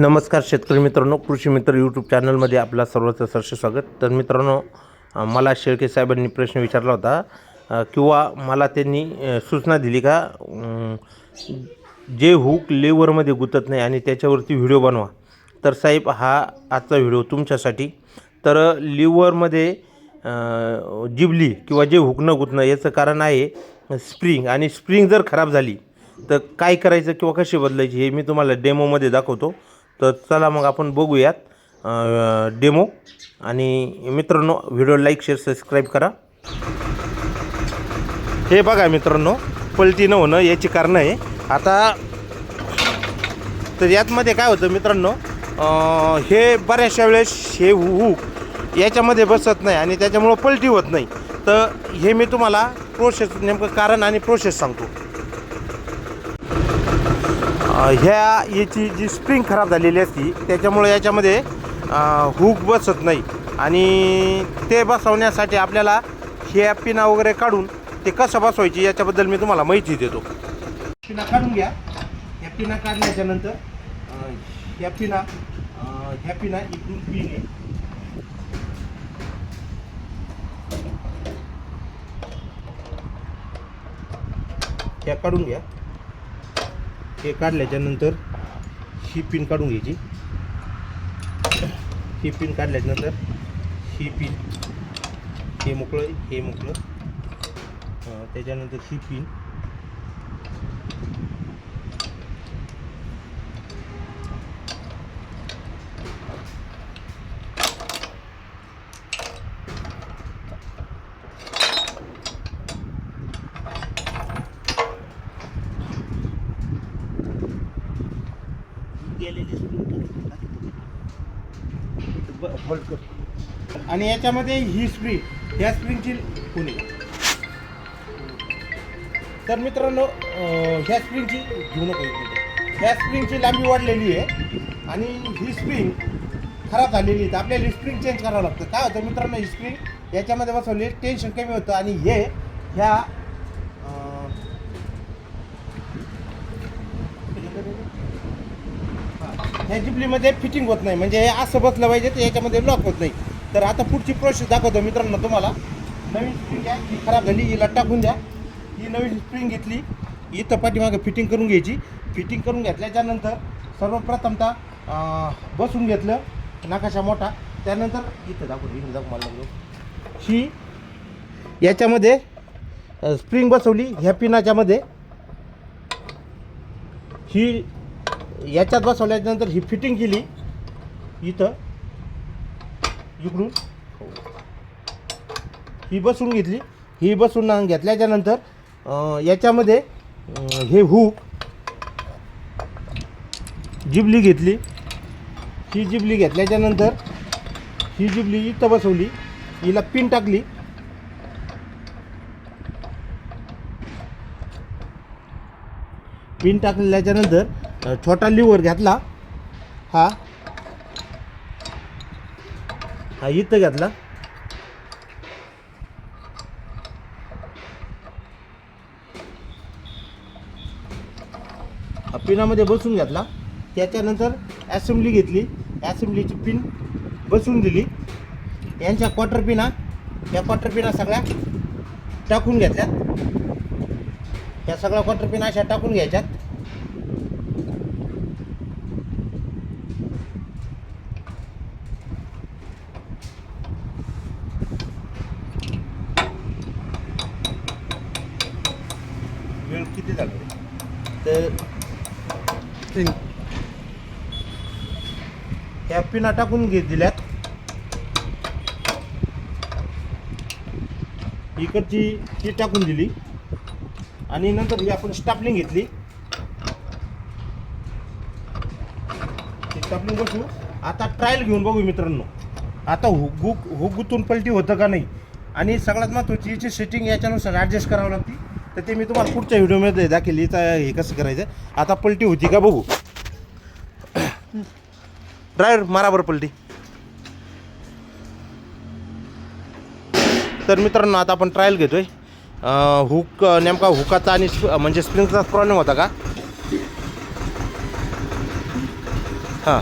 नमस्कार शेतकरी मित्रांनो कृषी मित्र यूट्यूब चॅनलमध्ये आपला सर्वांचं सरसे स्वागत. तर मित्रांनो मला शेळके साहेबांनी प्रश्न विचारला होता किंवा मला त्यांनी सूचना दिली का जे हुक लेवरमध्ये गुतत नाही आणि त्याच्यावरती व्हिडिओ बनवा. तर साहेब हा आजचा व्हिडिओ तुमच्यासाठी. तर लिव्हरमध्ये जिबली किंवा जे हुक न गुतणं याचं कारण आहे स्प्रिंग. आणि स्प्रिंग जर खराब झाली तर काय करायचं किंवा कशी बदलायची हे मी तुम्हाला डेमोमध्ये दाखवतो. तर चला मग आपण बघूयात डेमो. आणि मित्रांनो व्हिडिओ लाईक शेअर सबस्क्राईब करा. हे बघा मित्रांनो पलटी न होणं याची कारणं आहे आता तर यातमध्ये काय होतं मित्रांनो हे बऱ्याचशा वेळेस हे हुक याच्यामध्ये बसत नाही आणि त्याच्यामुळं पलटी होत नाही. तर हे मी तुम्हाला प्रोसेस नेमकं कारण आणि प्रोसेस सांगतो. ह्या याची जी स्प्रिंग खराब झालेली असती त्याच्यामुळे याच्यामध्ये हुक बसत नाही. आणि ते बसवण्यासाठी आपल्याला ह्या पिना वगैरे काढून ते कसं बसवायची याच्याबद्दल मी तुम्हाला माहिती देतो. पिना काढून घ्या. ह्या पिना काढल्याच्या नंतर ह्या पिना ह्या पिना इकडून पिन आहे. ह्या काढून घ्या. हे काढल्याच्या नंतर ही पिन काढून घ्यायची. ही पिन काढल्याच्यानंतर ही पिन हे मोकळं हे मोकळं. त्याच्यानंतर ही पिन होल्ड कर. आणि याच्यामध्ये ही स्प्रिंग ह्या स्प्रिंगची पुणे तर मित्रांनो ह्या स्प्रिंगची घेऊ नको ह्या स्प्रिंगची लांबी वाढलेली आहे आणि ही स्प्रिंग खराब झालेली आहे. तर आपल्याला ही स्प्रिंग चेंज करावं लागतं. काय होतं मित्रांनो ही स्प्रिंग याच्यामध्ये बसवली टेन्शन कमी होतं आणि हे ह्या ह्या जिपलीमध्ये फिटिंग होत नाही. म्हणजे हे असं बसलं पाहिजे तर याच्यामध्ये लॉक होत नाही. तर आता पुढची प्रोसेस दाखवतो मित्रांनो तुम्हाला. नवीन स्प्रिंग आहे ही खराब झाली हिला टाकून द्या. ही नवीन स्प्रिंग घेतली इथं पाठीमागं फिटिंग करून घ्यायची. फिटिंग करून घेतल्याच्यानंतर सर्वप्रथमतः बसून घेतलं नाकाशा मोठा. त्यानंतर इथं दाखवून इथं दाखव मला लागलो. ही याच्यामध्ये स्प्रिंग बसवली ह्या पिनाच्यामध्ये. ही याच्यात बसवल्यानंतर ही फिटिंग केली. इथं. इकडून. ही बसून घेतली. ही बसून घेतल्याच्यानंतर याच्यामध्ये हे हुक जिबली घेतली. ही जिबली घेतल्याच्यानंतर ही जिबली इथं बसवली. हिला पिन टाकली. पिन टाकल्याच्यानंतर छोटा लिव्हर घेतला. हा. हा इथं घेतला. पिनामध्ये बसून घेतला. त्याच्यानंतर ॲसेंब्ली घेतली. ॲसेंब्लीची पिन बसून दिली. यांच्या क्वार्टर पिना या क्वार्टर पिना सगळ्या टाकून घेतल्या. या सगळ्या क्वार्टर पिन अशा टाकून घ्यायच्यात वेळ किती झाला? तर. ह्या पिना टाकून घे दिल्यात इकडची ही टाकून दिली आणि नंतर ही आपण स्टापलिंग घेतली. स्टापलिंग बसू. आता ट्रायल घेऊन बघू मित्रांनो. आता हुक हुगुतून पलटी होतं का नाही? आणि सगळ्यात महत्त्वाची याची सेटिंग याच्यानुसार ॲडजस्ट करावं लागते. तर ते मी तुम्हाला पुढच्या व्हिडिओमध्ये दाखवली. तर हे कसं करायचं? आता पलटी होती का बघू. ड्रायव्हर मारा पलटी. तर मित्रांनो आता आपण ट्रायल घेतोय. हुक नेमका हुकाचा आणि म्हणजे स्प्रिंगचा प्रॉब्लेम होता का? हां.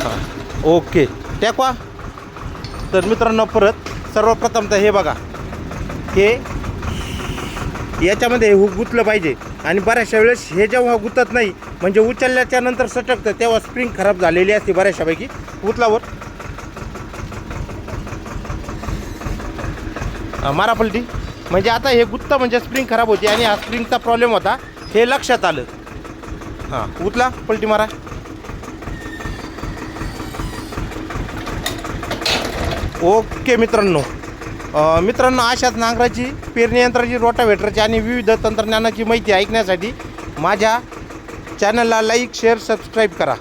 हां. ओके टॅकवा तर मित्रांनो परत सर्वप्रथम तर हे बघा. हे याच्यामध्ये हुक गुंतलं पाहिजे. आणि बऱ्याचशा वेळेस हे जेव्हा गुंतत नाही म्हणजे उचलल्याच्या नंतर सटकतं तेव्हा स्प्रिंग खराब झालेली असते बऱ्याचशापैकी. उचलावर मारा पलटी. म्हणजे आता हे गुत्त म्हणजे स्प्रिंग खराब होती आणि हा स्प्रिंगचा प्रॉब्लेम होता हे लक्षात आलं. हां उतला पलटी मारा. ओके मित्रांनो. मित्रांनो अशाच नांगराची पेरणी यंत्राची रोटावेटरची आणि विविध तंत्रज्ञानाची माहिती ऐकण्यासाठी माझ्या चॅनलला लाईक शेअर सबस्क्राईब करा.